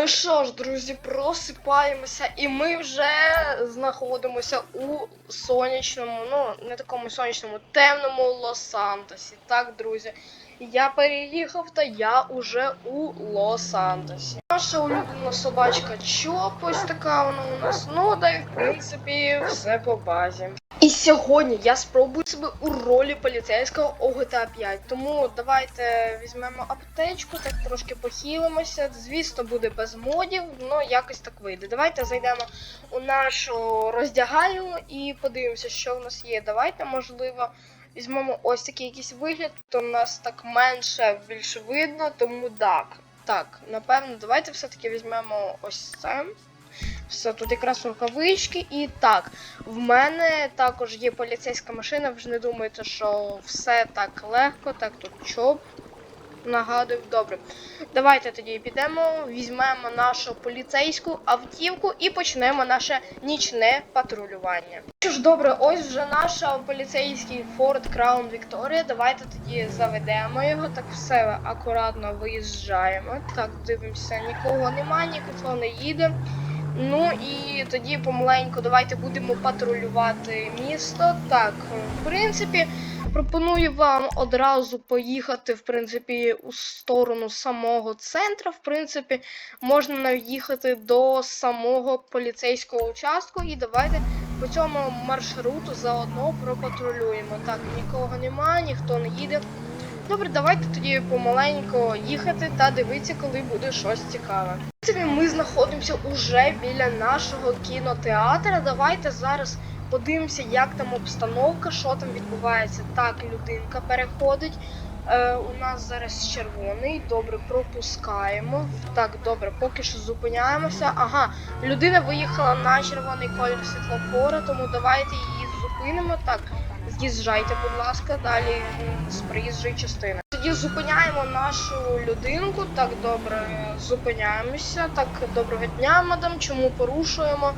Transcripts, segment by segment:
Ну що ж, друзі, просипаємося, і ми вже знаходимося у сонячному, ну не такому сонячному, темному Лос-Сантосі. Так, друзі, я переїхав та я уже у Лос-Сантосі. Наша улюблена собачка Чоп, ось така вона у нас. Ну, да й в принципі все по базі. І сьогодні я спробую себе у ролі поліцейського у GTA 5. Тому давайте візьмемо аптечку, так трошки похилимося. Звісно, буде без модів, але якось так вийде. Давайте зайдемо у нашу роздягальню і подивимося, що в нас є. Давайте, можливо, візьмемо ось такий якийсь вигляд, то в нас так менше більше видно, тому так. Так, напевно, давайте все-таки візьмемо ось це. Все, тут якраз рукавички. І так, в мене також є поліцейська машина. Ви ж не думаєте, що все так легко. Так, тут чоп. Нагадую, добре. Давайте тоді підемо, візьмемо нашу поліцейську автівку і почнемо наше нічне патрулювання. Що ж, добре, ось вже наша поліцейський Ford Crown Victoria. Давайте тоді заведемо його. Так все акуратно виїжджаємо. Так, дивимося, нікого немає, ніхто не їде. Ну і тоді помаленьку давайте будемо патрулювати місто. Так, в принципі, пропоную вам одразу поїхати, в принципі, у сторону самого центру. В принципі, можна навіть їхати до самого поліцейського участку. І давайте по цьому маршруту заодно пропатрулюємо. Так, нікого немає, ніхто не їде. Добре, давайте тоді помаленько їхати та дивитися, коли буде щось цікаве. В принципі, ми знаходимося уже біля нашого кінотеатра. Давайте зараз подивимося, як там обстановка, що там відбувається. Так, людинка переходить. Е, у нас зараз червоний. Добре, пропускаємо. Так, добре, поки що зупиняємося. Ага, людина виїхала на червоний колір світлофора, тому давайте її зупинимо. Так, з'їжджайте, будь ласка, далі з приїжджої частини. Тоді зупиняємо нашу людинку. Так, добре, зупиняємося. Так, доброго дня, мадам. Чому порушуємо?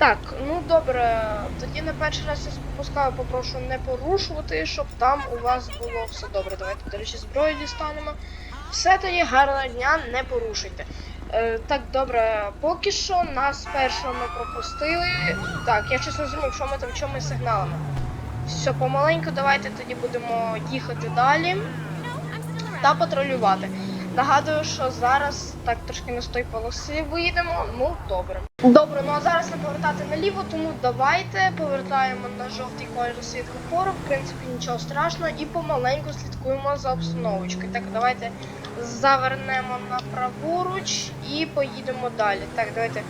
Так, ну добре, тоді на перший раз я спускаю, попрошу не порушувати, щоб там у вас було все добре. Давайте, до речі, зброю дістанемо. Все тоді гарного дня, не порушуйте. Е, так, добре, поки що нас першого ми пропустили. Так, я чесно зрозумів, що ми там чому ми сигналимо. Все, помаленьку, давайте тоді будемо їхати далі та патрулювати. Нагадую, що зараз так трошки не з тої полоси виїдемо. Ну, добре. Добре, ну а зараз не повертати наліво, тому давайте повертаємо на жовтий колір світлофору. В принципі, нічого страшного, і помаленьку слідкуємо за обстановочкою. Так, давайте завернемо на праворуч і поїдемо далі. Так, давайте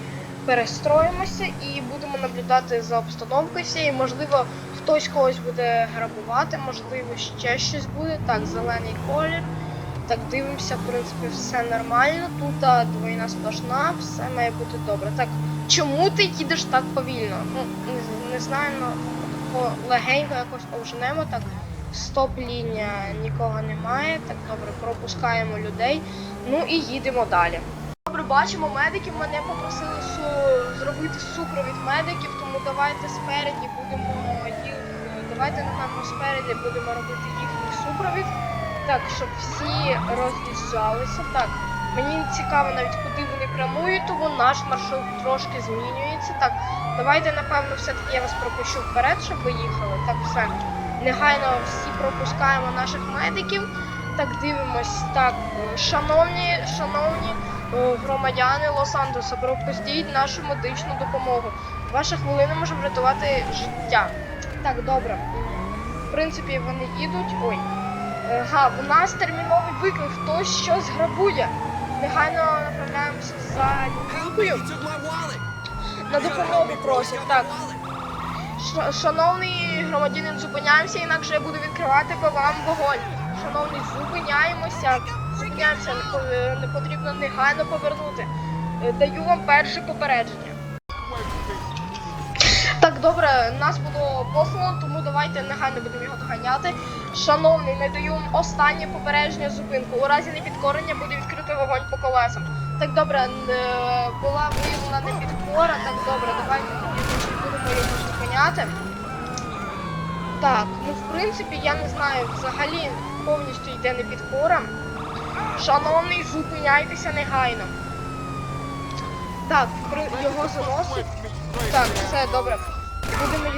перестроїмося і будемо наблюдати за обстановкою. І можливо, хтось когось буде грабувати, можливо, ще щось буде. Так, зелений колір. Так, дивимося, в принципі, все нормально. Тут а, двойна сплошна, все має бути добре. Так, чому ти їдеш так повільно? Ну, не, не знаю, ну тако легенько якось повженемо. Так, стоп-лінія, нікого немає. Так, добре, пропускаємо людей. Ну і їдемо далі. Добре, бачимо медиків. Мене попросили су- зробити супровід медиків, тому давайте спереді будемо їх. Давайте, напевно, спереді будемо робити їхній супровід. Так, щоб всі роз'їжджалися. Так, мені цікаво навіть куди вони прямують, тому наш маршрут трошки змінюється. Так, давайте, напевно, все-таки я вас пропущу вперед, щоб ви їхали. Так, все. Негайно всі пропускаємо наших медиків. Так, дивимось. Так, шановні, шановні е, громадяни Лос-Антоса, пропустіть нашу медичну допомогу. Ваша хвилина може врятувати життя. Так, добре. В принципі, вони їдуть. Ой. Е, Га, у нас терміновий виклик, хтось щось грабує. Негайно направляємося за людинкою. На допомогу просять. Так. Ш- Шановний громадянин, зупиняємося, інакше я буду відкривати по вам вогонь. Шановний, зупиняємося. Зупиняємося, не потрібно негайно повернути. Е, Даю вам перше попередження. Так, добре, нас було послано, тому давайте негайно будемо його доганяти. Шановний, не даю вам останнє попередження зупинку. У разі непідкорення буде відкрити вогонь по колесам. Так, добре, е, була виявлена непідкора. Так, добре, тоді будемо його зупиняти. Так, ну в принципі, я не знаю, взагалі повністю йде непідкора. Шановний, зупиняйтеся негайно. Так, його заносить. Так, все добре. Будемо.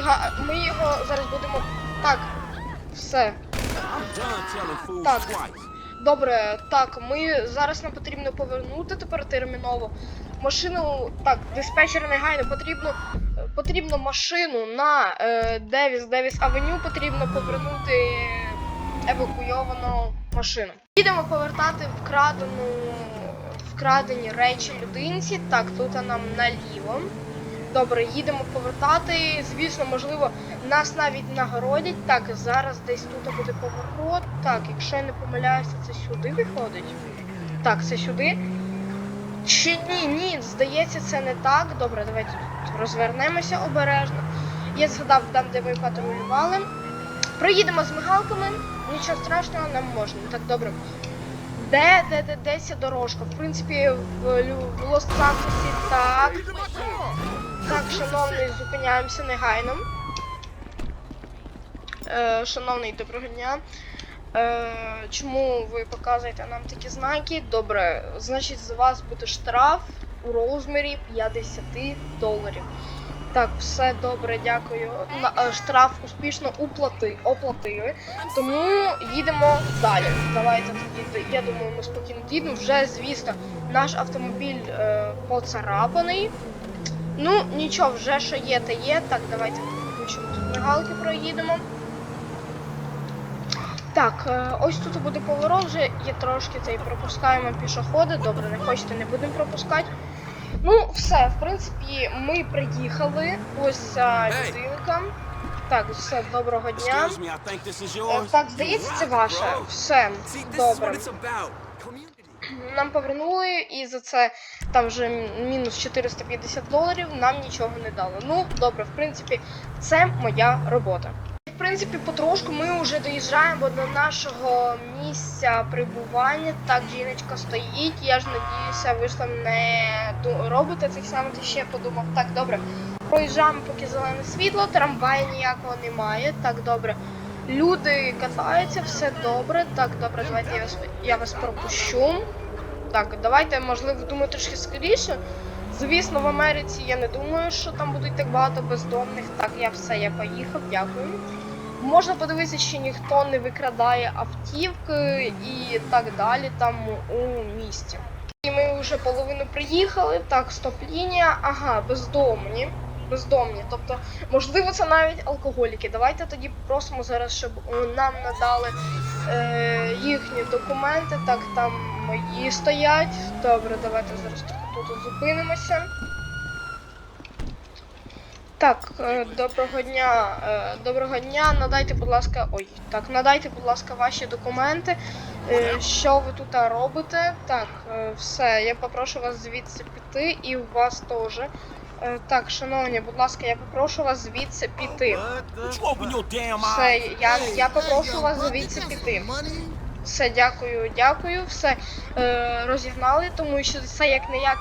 Ми його зараз будемо. Так. Все. Так. Добре, так, ми зараз нам потрібно повернути тепер терміново. Машину. Так, диспетчер негайно потрібно. Потрібно машину на е, Девіс Девіс Авеню потрібно повернути евакуйовану машину. Їдемо повертати вкрадену вкрадені речі людинці. Так, тут нам наліво. Добре, їдемо повертати. Звісно, можливо, нас навіть нагородять. Так, зараз десь тут буде поворот. Так, якщо я не помиляюся, це сюди виходить. Так, це сюди. Чи ні, ні, здається, це не так. Добре, давайте тут розвернемося обережно. Я згадав там, де ми патрулювали. Проїдемо з мигалками, нічого страшного нам можна. Так, добре. Де, де, де, де ця дорожка? В принципі, в, в Лос-Сантосі так. Так, шановний, зупиняємося негайно. Е, шановний, доброго дня. Е, чому ви показуєте нам такі знаки? Добре, значить, з вас буде штраф у розмірі 50 доларів. Так, все добре, дякую. На, е, штраф успішно уплати, оплатили. Тому їдемо далі. Давайте тоді, я думаю, ми спокійно їдемо. Вже, звісно, наш автомобіль е, поцарапаний. Ну, нічого, вже що є, те є. Так, давайте включимо тут мигалки, проїдемо. Так, е, ось тут буде поворот, вже є трошки цей пропускаємо пішоходи. Добре, не хочете, не будемо пропускати. Ну, все, в принципі, ми приїхали. Ось ця людинка. Так, все, доброго дня. Так, здається, це ваше. Все, добре. Нам повернули, і за це там вже мінус 450 доларів нам нічого не дали. Ну, добре, в принципі, це моя робота. В принципі, потрошку ми вже доїжджаємо до нашого місця прибування. Так, жіночка стоїть. Я ж надіюся, ви ж там не робите цих саме ти ще подумав. Так, добре. Проїжджаємо поки зелене світло, трамваю ніякого немає. Так, добре. Люди катаються, все добре. Так, добре, давайте я вас, я вас пропущу. Так, давайте, можливо, думаю, трошки скоріше. Звісно, в Америці я не думаю, що там будуть так багато бездомних. Так, я все, я поїхав, дякую. Можна подивитися, чи ніхто не викрадає автівки і так далі там у місті. І ми вже половину приїхали. Так, стоп-лінія. Ага, бездомні. Бездомні. Тобто, можливо, це навіть алкоголіки. Давайте тоді попросимо зараз, щоб нам надали е, їхні документи. Так, там мої стоять. Добре, давайте зараз тут зупинимося. Так, е, доброго дня. е, Доброго дня. Надайте, будь ласка, ой, так, надайте, будь ласка, ваші документи. Е, Що ви тут е, Так, е, все, я попрошу вас звідси піти і у вас теж. Е, Так, шановні, будь ласка, я попрошу вас звідси піти. Все, я, я попрошу вас звідси піти. Все, дякую, дякую. Все е, розігнали, тому що це як не як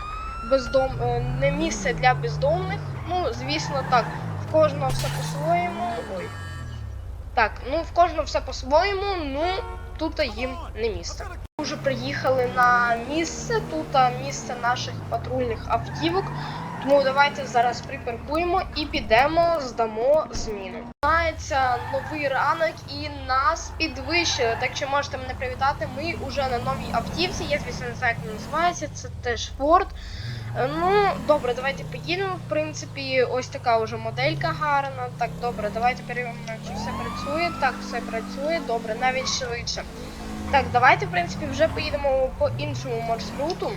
бездом е, не місце для бездомних. Ну, звісно, так. В кожного все по-своєму. Ой. Так, ну в кожного все по-своєму, ну тут їм не місце. Ми вже приїхали на місце, тут місце наших патрульних автівок. Тому давайте зараз припаркуємо і підемо, здамо зміну. Починається новий ранок і нас підвищили. Так що можете мене привітати. Ми вже на новій автівці. Я звісно не знаю, як називається. Це теж. Е, Ну, добре, давайте поїдемо. В принципі, ось така вже моделька гарна. Так, добре, давайте перевіримо, чи все працює. Так, все працює, добре, навіть швидше. Так, давайте, в принципі, вже поїдемо по іншому маршруту.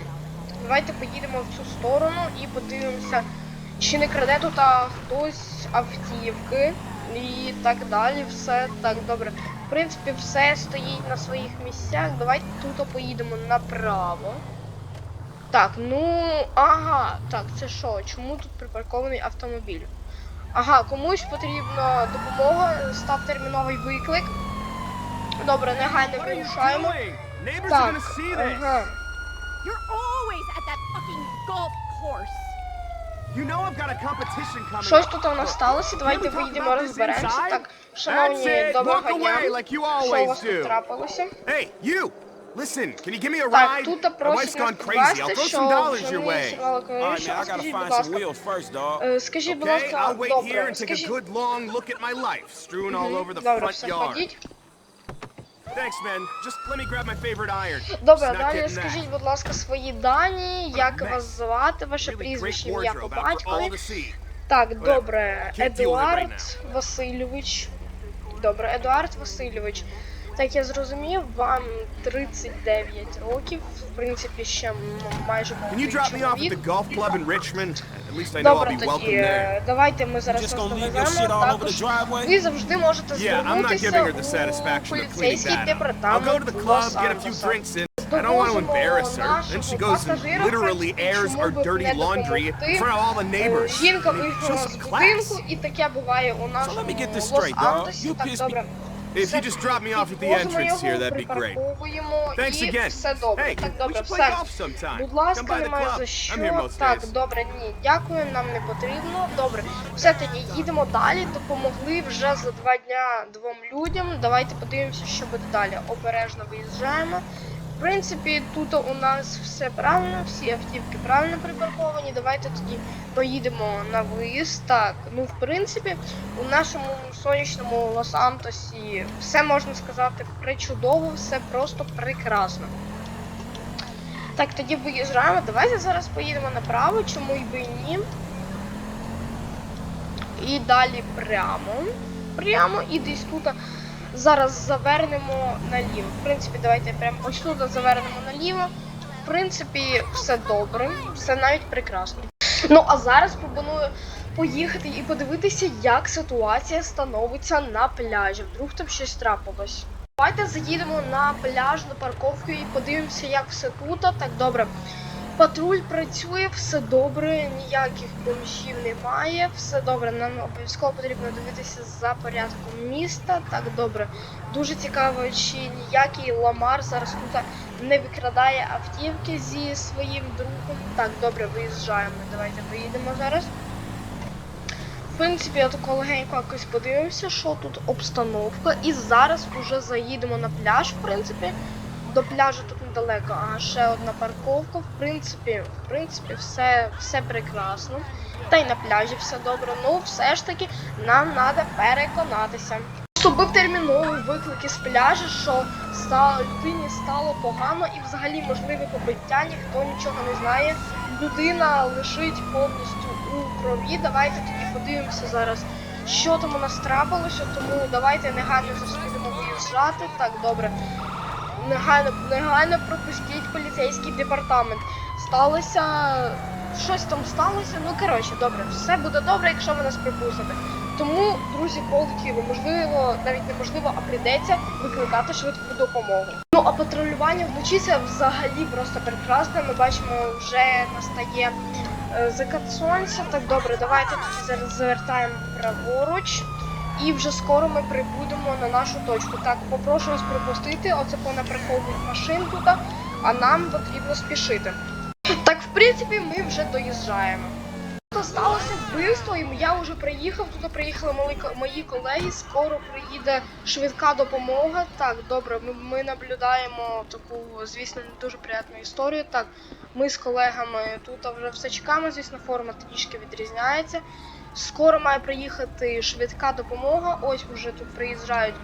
Давайте поїдемо в цю сторону і подивимося, чи не краде тут а, хтось автівки і так далі. Все так добре. В принципі, все стоїть на своїх місцях. Давайте тут поїдемо направо. Так, ну ага, так, це що? Чому тут припаркований автомобіль? Ага, комусь потрібна допомога, став терміновий виклик. Добре, негайно вирушаємо. Так, ага. You're always at that fucking golf course. You know I've got a competition coming. Щось up. тут у нас сталося, давайте Can we talk вийдемо, about this розберемося. inside? Так, That's шановні, it. доброго Walk away дня. like you Що у always вас тут do. трапилося? Hey, you! Listen, can you give me a Так, ride? тут My wife's просять нас gone crazy. I'll підвести, throw що some dollars вже your ми way. зірвали All клавішу. right, man, А I gotta скажіть, будь find some ласка, wheels first, dog. е, скажіть, будь Okay, ласка, I'll wait here добре, and take a скажіть, good long look at my life, strewn all over the добре, front все, yard. ходіть. Добре, далі скажіть, будь ласка, свої дані, як вас звати, ваше прізвище, ім'я по батькові. Так, добре, Едуард Васильович. Добре, Едуард Васильович. Так, я зрозумів, вам 39 років, в принципі, ще м, майже Can you молодий drop me off at чоловік. the golf club in Richmond? At least I know I'll Добре, be тоді welcome there. е, давайте ми зараз Just вас gonna leave your shit довеземо. all over the Також driveway? ви завжди можете Yeah, I'm not звернутися giving her the у satisfaction of cleaning поліцейський that up. I'll go to департамент the club, get a few Лос-Анджелеса. drinks in. I don't want to embarrass her. Then she goes and пасажира, literally в принципі, airs чому our б dirty не laundry in допомогти. front of all the Е, neighbors. Жінка I mean, show виїхала з some class. будинку, і таке буває у нашому let me get this straight, dog. Лос-Антосі. You Так, pissed me- добре. If you just drop me off at the entrance here, that'd be great. Thanks again. Hey, так, we добре, should play все. golf sometime. Будь Come ласка, by the немає club. за I'm here що. most Так, добре, ні, дякую, нам не потрібно. Добре, все тоді їдемо далі. Допомогли вже за два дня двом людям. Давайте подивимося, що буде далі. Обережно виїжджаємо. В принципі, тут у нас все правильно, всі автівки правильно припарковані. Давайте тоді поїдемо на виїзд. Так, ну в принципі, у нашому сонячному Лос-Антосі все можна сказати причудово, все просто прекрасно. Так, тоді виїжджаємо. Давайте зараз поїдемо направо, чому й би ні. І далі прямо. Прямо і десь тут зараз завернемо наліво. В принципі, давайте прямо ось тут завернемо наліво. В принципі, все добре, все навіть прекрасно. Ну а зараз пропоную поїхати і подивитися, як ситуація становиться на пляжі. Вдруг там щось трапилось. Давайте заїдемо на пляж, на парковку і подивимося, як все тут. Так добре. Патруль працює, все добре, ніяких бомжів немає, все добре. Нам обов'язково потрібно дивитися за порядком міста. Так добре. Дуже цікаво, чи ніякий ламар зараз тут не викрадає автівки зі своїм другом. Так, добре, виїжджаємо. Давайте виїдемо зараз. В принципі, я тако легенько якось подивимося, що тут обстановка. І зараз вже заїдемо на пляж, в принципі. До пляжу тут недалеко, а ще одна парковка. В принципі, в принципі, все, все прекрасно. Та й на пляжі все добре. Ну, все ж таки, нам треба переконатися. Поступив терміновий виклик із пляжу, що людині стало погано і взагалі можливе побиття, ніхто нічого не знає. Людина лежить повністю у крові. Давайте тоді подивимося зараз, що там у нас трапилося. Тому давайте негайно будемо виїжджати. Так, добре. Негайно, негайно пропустіть поліцейський департамент. Сталося. Щось там сталося. Ну коротше, добре, все буде добре, якщо ви нас припустите. Тому, друзі, полетіли. Можливо, навіть неможливо, а прийдеться викликати швидку допомогу. Ну а патрулювання вночі це взагалі просто прекрасно. Ми бачимо, вже настає е, закат сонця. Так добре, давайте тоді зараз завертаємо праворуч. І вже скоро ми прибудемо на нашу точку. Так, попрошу вас пропустити, оце понаприховують машин тут, а нам потрібно спішити. Так, в принципі, ми вже доїжджаємо. Сталося вбивство, і я вже приїхав. Тут приїхали мої колеги. Скоро приїде швидка допомога. Так, добре, ми, ми наблюдаємо таку, звісно, не дуже приємну історію. Так, ми з колегами тут вже все чекаємо. Звісно, форма трішки відрізняється. Скоро має приїхати швидка допомога. Ось уже тут приїжджають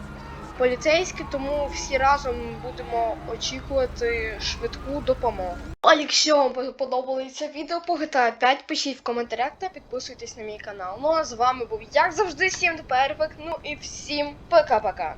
поліцейські, тому всі разом будемо очікувати швидку допомогу. А якщо вам подобалося відео по GTA 5, пишіть в коментарях та підписуйтесь на мій канал. Ну а з вами був як завжди всім Перфект. Ну і всім пока-пока.